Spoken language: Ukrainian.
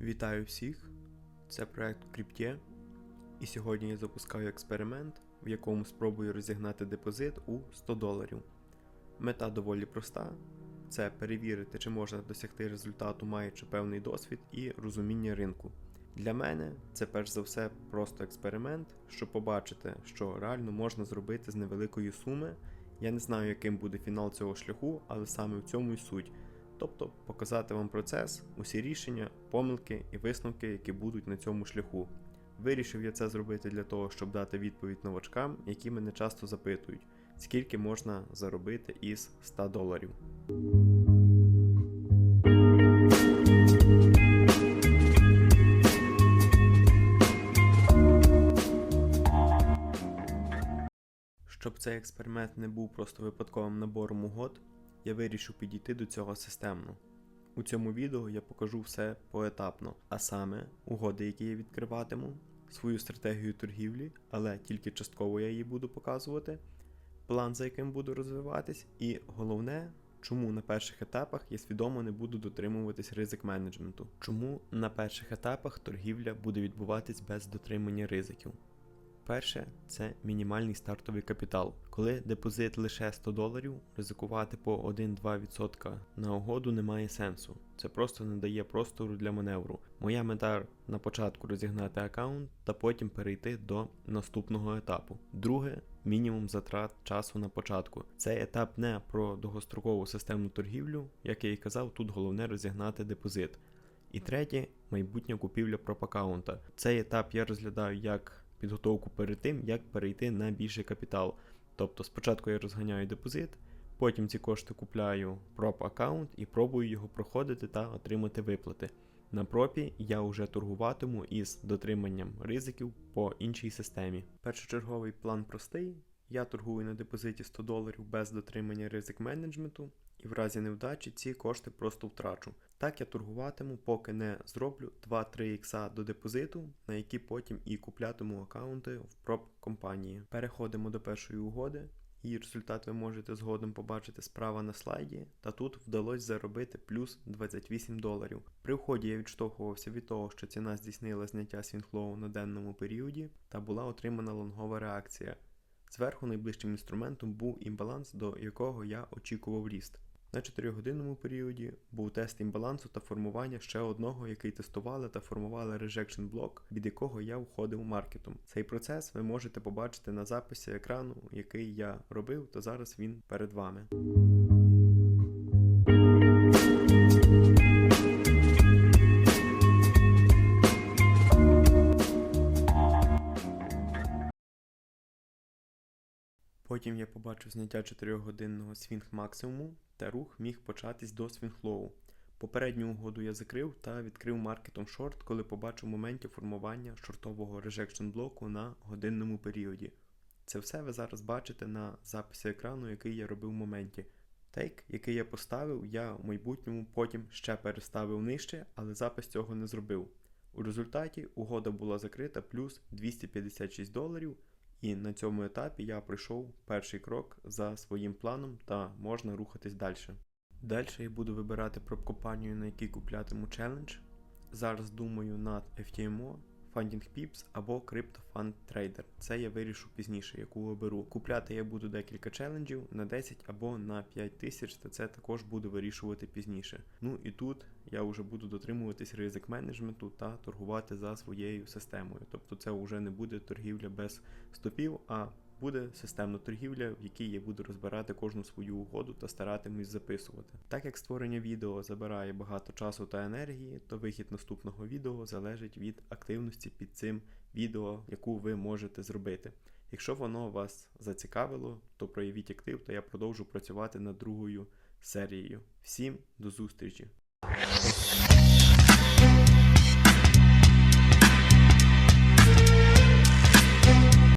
Вітаю всіх! Це проект в крипті, і сьогодні я запускаю експеримент, в якому спробую розігнати депозит у 100 доларів. Мета доволі проста: це перевірити, чи можна досягти результату, маючи певний досвід і розуміння ринку. Для мене це перш за все просто експеримент, щоб побачити, що реально можна зробити з невеликої суми. Я не знаю, яким буде фінал цього шляху, але саме в цьому і суть. Тобто показати вам процес, усі рішення, помилки і висновки, які будуть на цьому шляху. Вирішив я це зробити для того, щоб дати відповідь новачкам, які мене часто запитують, скільки можна заробити із 100 доларів. Щоб цей експеримент не був просто випадковим набором угод, я вирішив підійти до цього системно. У цьому відео я покажу все поетапно, а саме угоди, які я відкриватиму, свою стратегію торгівлі, але тільки частково я її буду показувати, план, за яким буду розвиватись, і головне, чому на перших етапах я свідомо не буду дотримуватись ризик менеджменту. Чому на перших етапах торгівля буде відбуватись без дотримання ризиків. Перше це мінімальний стартовий капітал. Коли депозит лише 100 доларів, ризикувати по 1-2% на угоду немає сенсу. Це просто не дає простору для маневру. Моя мета на початку розігнати аккаунт та потім перейти до наступного етапу. Друге мінімум затрат часу на початку. Цей етап не про довгострокову системну торгівлю, як я і казав, тут головне розігнати депозит. І третє майбутня купівля проп-аккаунта. Цей етап я розглядаю як підготовку перед тим, як перейти на більший капітал. Тобто спочатку я розганяю депозит, потім ці кошти купляю проб аккаунт і пробую його проходити та отримати виплати. На пропі я вже торгуватиму із дотриманням ризиків по іншій системі. Першочерговий план простий. Я торгую на депозиті 100 доларів без дотримання ризик менеджменту, і в разі невдачі ці кошти просто втрачу. Так я торгуватиму, поки не зроблю 2-3 ікса до депозиту, на які потім і куплятиму аккаунти в проб компанії. Переходимо до першої угоди. Її результат ви можете згодом побачити справа на слайді, та тут вдалося заробити плюс 28 доларів. При вході я відштовхувався від того, що ціна здійснила зняття свінфлоу на денному періоді та була отримана лонгова реакція. Зверху найближчим інструментом був імбаланс, до якого я очікував ріст. На 4-годинному періоді був тест імбалансу та формування ще одного, який тестували та формували rejection блок, від якого я входив маркетом. Цей процес ви можете побачити на записі екрану, який я робив, то зараз він перед вами. Потім я побачив зняття 4-годинного свінг максимуму, та рух міг початись до свінглоу. Попередню угоду я закрив та відкрив маркетом шорт, коли побачив моменті формування шортового rejection блоку на годинному періоді. Це все ви зараз бачите на записі екрану, який я робив в моменті. Тейк, який я поставив, я в майбутньому потім ще переставив нижче, але запис цього не зробив. У результаті угода була закрита плюс 256 доларів. І на цьому етапі я пройшов перший крок за своїм планом та можна рухатись далі. Далі я буду вибирати проб-компанію, на якій куплятиму челендж. Зараз думаю над FTMO, Funding Pips або Crypto Fund Trader. Це я вирішу пізніше, яку оберу. Купляти я буду декілька челенджів на 10 або на 5 тисяч, та це також буду вирішувати пізніше. Ну і тут я вже буду дотримуватись ризик менеджменту та торгувати за своєю системою. Тобто це вже не буде торгівля без стопів, а буде системна торгівля, в якій я буду розбирати кожну свою угоду та старатимусь записувати. Так як створення відео забирає багато часу та енергії, то вихід наступного відео залежить від активності під цим відео, яку ви можете зробити. Якщо воно вас зацікавило, то проявіть актив, та я продовжу працювати над другою серією. Всім до зустрічі!